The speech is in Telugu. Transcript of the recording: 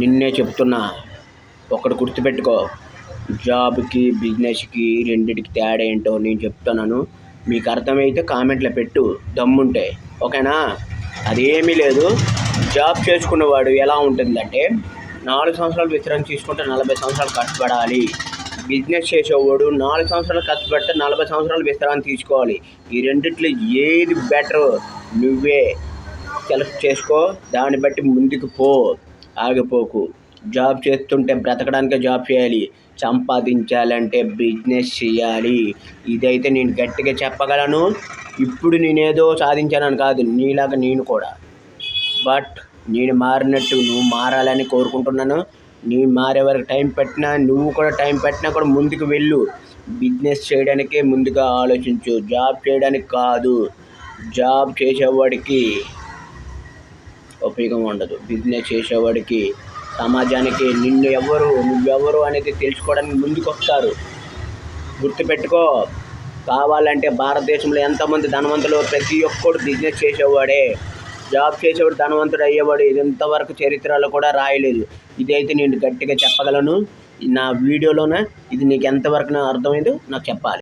నిన్నే చెప్తున్నా. ఒకటి గుర్తుపెట్టుకో. జాబ్కి బిజినెస్కి రెండిటికి తేడా ఏంటో నేను చెప్తున్నాను. మీకు అర్థమైతే కామెంట్లో పెట్టు. దమ్ముంటే. ఓకేనా? అదేమీ లేదు. జాబ్ చేసుకున్నవాడు ఎలా ఉంటుందంటే నాలుగు సంవత్సరాలు విశ్రాంతి తీసుకుంటే నలభై సంవత్సరాలు కష్టపడాలి. బిజినెస్ చేసేవాడు నాలుగు సంవత్సరాలు కష్టపడితే నలభై సంవత్సరాలు విశ్రాంతి తీసుకోవాలి. ఈ రెండిట్లో ఏది బెటర్ నువ్వే సెలెక్ట్ చేసుకో. దాన్ని బట్టి ముందుకు పో. ఆగిపోకు. జాబ్ చేస్తుంటే బ్రతకడానికే జాబ్ చేయాలి. సంపాదించాలంటే బిజినెస్ చేయాలి. ఇదైతే నేను గట్టిగా చెప్పగలను. ఇప్పుడు నేనేదో సాధించానని కాదు నీలాగా నేను కూడా. బట్ నేను మారినట్టు నువ్వు మారాలని కోరుకుంటున్నాను. నీ మారే వరకు టైం పెట్టినా నువ్వు కూడా టైం పెట్టినా కూడా ముందుకు వెళ్ళు. బిజినెస్ చేయడానికే ముందుగా ఆలోచించు. జాబ్ చేయడానికి కాదు. జాబ్ చేసేవాడికి ఉపయోగం ఉండదు బిజినెస్ చేసేవాడికి సమాజానికి నిన్ను ఎవరు నువ్వెవరు అనేది తెలుసుకోవడానికి ముందుకు వస్తారు గుర్తుపెట్టుకో కావాలంటే భారతదేశంలో ఎంతమంది ధనవంతులు ప్రతి ఒక్కడు బిజినెస్ చేసేవాడే. జాబ్ చేసేవాడు ధనవంతుడు అయ్యేవాడు ఇది ఇంతవరకు చరిత్రలో కూడా రాయలేదు. ఇదైతే నేను గట్టిగా చెప్పగలను. నా వీడియోలోనే ఇది నీకు ఎంతవరకు నాకు అర్థమైందో నాకు చెప్పాలి.